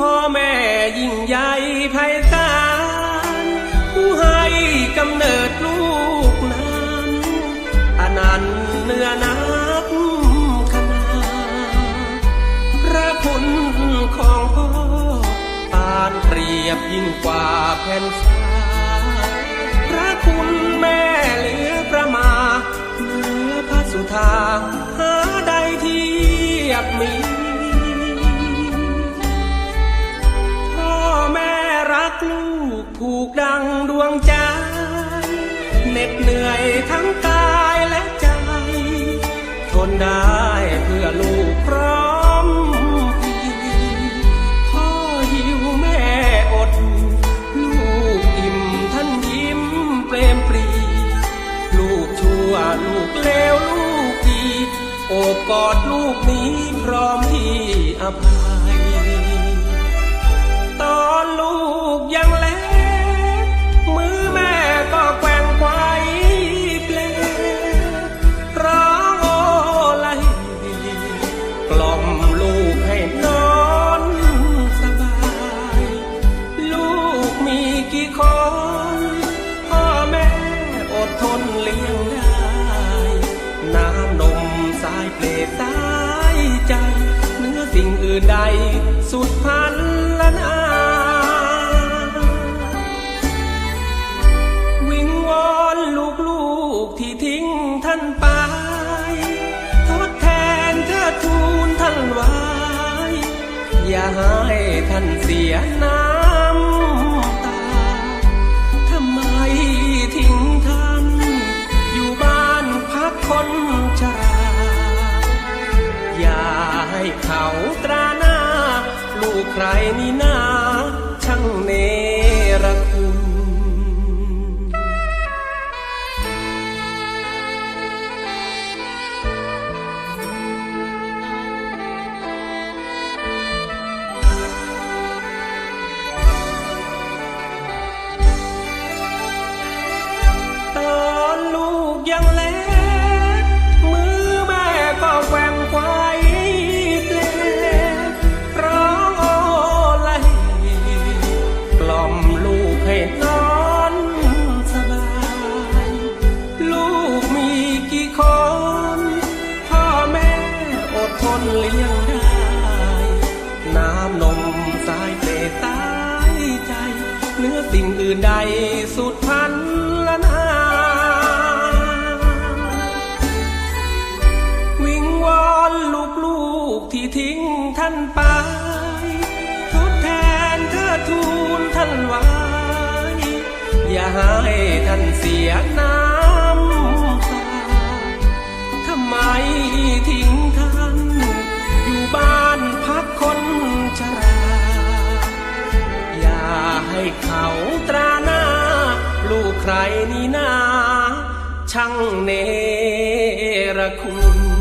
พ่อแม่ยิ่งใหญ่ไพศาลผู้ให้กำเนิดลูกนั้นอนันต์เนื้อนับขนาพระคุณของพ่อปานเปรียบยิ่งกว่าแผ่นฟ้า ผูกดังดวงใจเหน็ดเหนื่อยทั้งกายและใจ ทนได้เพื่อลูกพร้อมฮีพ่อหิวแม่อด ลูกอิ่มท่านยิ้มเปรมปรี ลูกชั่วลูกเลวลูกดี โอบกอดลูกนี้พร้อมที่อภัย เสายใจเนื้อสิ่งอื่นใด สุดพันละนาวิงวอนลูกๆที่ทิ้งท่านไป ทดแทนเธอทูลท่านไว้ อย่าให้ท่านเสียน้ำ ใครนี่นาช่างเนรคุณตอนลูกยังเล็ น้ำนมสายเปรตายใจ เนื้อสิ่งอื่นใดสุดพันละนาวิงวอนลูกๆที่ทิ้งท่านไป ทดแทนเธอทูลท่านไว้ อย่าให้ท่านเสียน้ำ ใครนี่นาช่างเนรคุณ